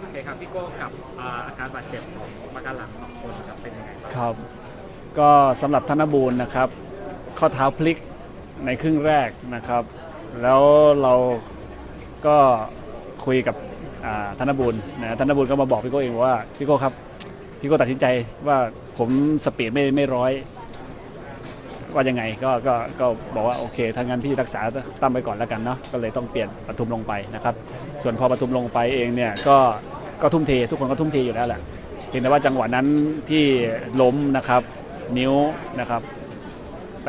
โอเคครับพี่โก้กับอ่าอาการบาดเจ็บของปากการหลังสองคนครับเป็นยังไงบ้างครับ ก็สำหรับธนบูรณ์นะครับ ข้อเท้าพลิกในครึ่งแรกนะครับ แล้วเราก็คุยกับอ่าธนบูรณ์นะธนบูรณ์ก็มาบอกพี่โก้เองว่าพี่โก้ครับพี่โก้ตัดสินใจว่าผมสปีดไม่ไม่ร้อย ว่ายังไงก็ก็ก็บอกว่าโอเคถ้างั้นพี่รักษาตั้มไปก่อนแล้วกันเนาะก็เลยต้องเปลี่ยนปทุมลงไปนะครับ ส่วนพอปทุมลงไปเองเนี่ยก็ก็ทุ่มเท ทุกคนก็ทุ่มเทอยู่แล้วแหละเพียงแต่ว่าจังหวะนั้นที่ล้มนะครับนิ้วนะครับไป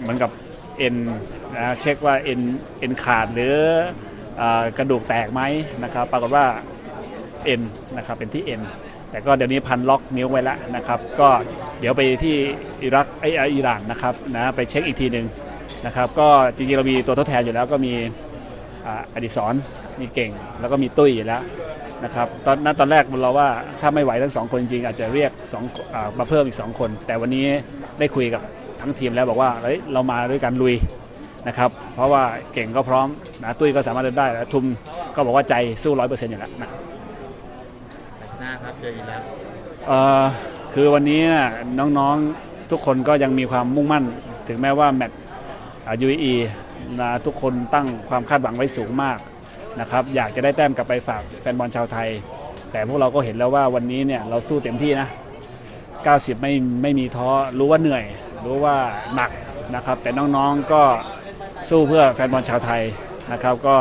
เหมือนกับเอ็นนะเช็คว่าเอ็นเอ็นขาดหรืออกระดูกแตกไหมนะครับ ปรากฏว่าเอ็นนะครับเป็นที่เอ็นแต่ก็เดี๋ยวนี้พันล็อกนิ้วไว้แล้วนะครับ ก็ เดี๋ยวไปที่อิรักไอยอิหร่านนะครับนะไปเช็คอีกทีหนึ่งนะครับก็จริงๆเรามีตัวทดแทนอยู่แล้วก็มีอ่าอดิศรมีเก่ง แล้วก็มีตุ้ยอยู่แล้วนะครับตอนนั้นตอนแรกเราว่าถ้าไม่ไหวทั้งสองคนจริงๆอาจจะเรียกสองอ่ามาเพิ่มอีก 2 คน แต่วันนี้ได้คุยกับทั้งทีมแล้วบอกว่าเฮ้ยเรามาด้วยกันลุยนะครับเพราะว่าเก่งก็พร้อมนะตุ้ยก็สามารถเดินได้แล้วทุมก็บอกว่าใจสู้ร้อยเปอร์เซ็นต์อยู่แล้วนะครับไลสนาครับเจออีกแล้วเอ่อ คือวันนี้น้องๆทุกคนก็ยังมีความมุ่งมั่น ถึงแม้ว่าแมตช์ยูเอนะทุกคนตั้งความคาดหวังไว้สูงมากนะครับอยากจะได้แต้มกลับไปฝากแฟนบอลชาวไทย แต่พวกเราก็เห็นแล้วว่าวันนี้เนี่ยเราสู้เต็มที่นะ 90 ไม่ไม่มีท้อรู้ว่าเหนื่อย รู้ว่าหนักนะครับ แต่น้องๆก็สู้เพื่อแฟนบอลชาวไทยนะครับก็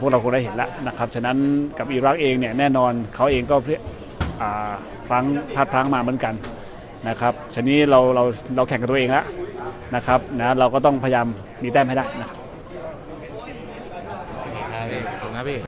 พวกเราคงได้เห็นแล้วนะครับ ฉะนั้นกับอิรักเองเนี่ยแน่นอนเขาเองก็อ่า พลังพลาดพลั้งมาเหมือนกันนะครับชนี้เราเราเราแข่งกับตัวเองแล้วนะครับนะเราก็ต้องพยายามมีแต้มให้ได้นะครับ